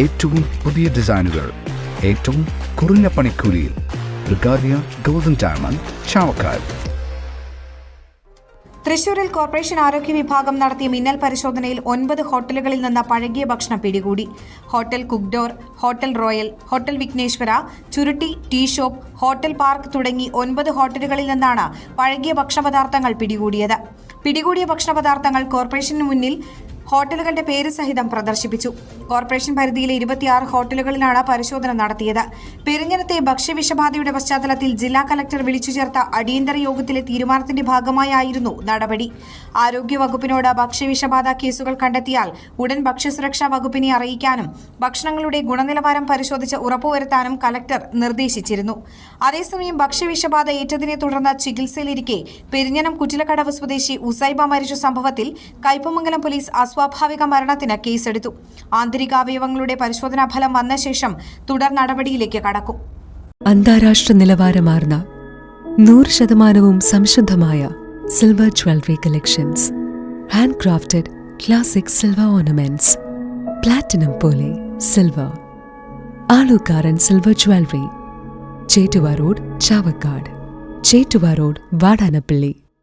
ഏറ്റവും പുതിയ ഡിസൈനുകൾ ഏറ്റവും കുറഞ്ഞ പണിക്കൂലിയിൽ. ബ്രിഗാദിയ ഗോൾഡൻ ഡയമണ്ട് ചാവക്കാൽ തൃശൂരിൽ കോർപ്പറേഷൻ ആരോഗ്യ വിഭാഗം നടത്തിയ മിന്നൽ പരിശോധനയിൽ ഒൻപത് ഹോട്ടലുകളിൽ നിന്ന് പഴകിയ ഭക്ഷണം പിടികൂടി. Hotel Cook Door hotel Royal hotel Vighneshwara Churutti tea shop hotel park തുടങ്ങി ഒൻപത് ഹോട്ടലുകളിൽ നിന്നാണ് പഴകിയ ഭക്ഷണപദാർത്ഥങ്ങൾ പിടികൂടിയത്. പിടികൂടിയ ഭക്ഷണപദാർത്ഥങ്ങൾ കോർപ്പറേഷന് മുന്നിൽ ഹോട്ടലുകളുടെ പേര് സഹിതം പ്രദർശിപ്പിച്ചു. കോർപ്പറേഷൻ പരിധിയിലെ ഇരുപത്തിയാറ് ഹോട്ടലുകളിലാണ് പരിശോധന നടത്തിയത്. പെരിഞ്ഞനത്തെ ഭക്ഷ്യവിഷബാധയുടെ പശ്ചാത്തലത്തിൽ ജില്ലാ കലക്ടർ വിളിച്ചു ചേർത്ത അടിയന്തര യോഗത്തിലെ തീരുമാനത്തിന്റെ ഭാഗമായായിരുന്നു നടപടി. ആരോഗ്യ വകുപ്പിനോട് ഭക്ഷ്യവിഷബാധ കേസുകൾ കണ്ടെത്തിയാൽ ഉടൻ ഭക്ഷ്യസുരക്ഷാ വകുപ്പിനെ അറിയിക്കാനും ഭക്ഷണങ്ങളുടെ ഗുണനിലവാരം പരിശോധിച്ച് ഉറപ്പുവരുത്താനും കലക്ടർ നിർദ്ദേശിച്ചിരുന്നു. അതേസമയം ഭക്ഷ്യവിഷബാധ ഏറ്റതിനെ തുടർന്ന് ചികിത്സയിലിരിക്കെ പെരിഞ്ഞനം കുറ്റിലക്കടവ് സ്വദേശി ഉസൈബ മരിച്ച സംഭവത്തിൽ കൈപ്പമംഗലം പോലീസ് അസ്വാഭാവിക മരണത്തിന് കേസെടുത്തു. ആന്തരികാവയവങ്ങളുടെ പരിശോധനാ ഫലം വന്ന ശേഷം തുടർ നടപടിയിലേക്ക് കടക്കും. അന്താരാഷ്ട്ര നിലവാരമാർന്ന നൂറ് ശതമാനവും സംശുദ്ധമായ silver jewellery collections hand crafted classic silver ornaments platinum പോലെ silver Alukkaran silver jewellery Chettuva road Chavakkad. Chettuva road Vadanappally.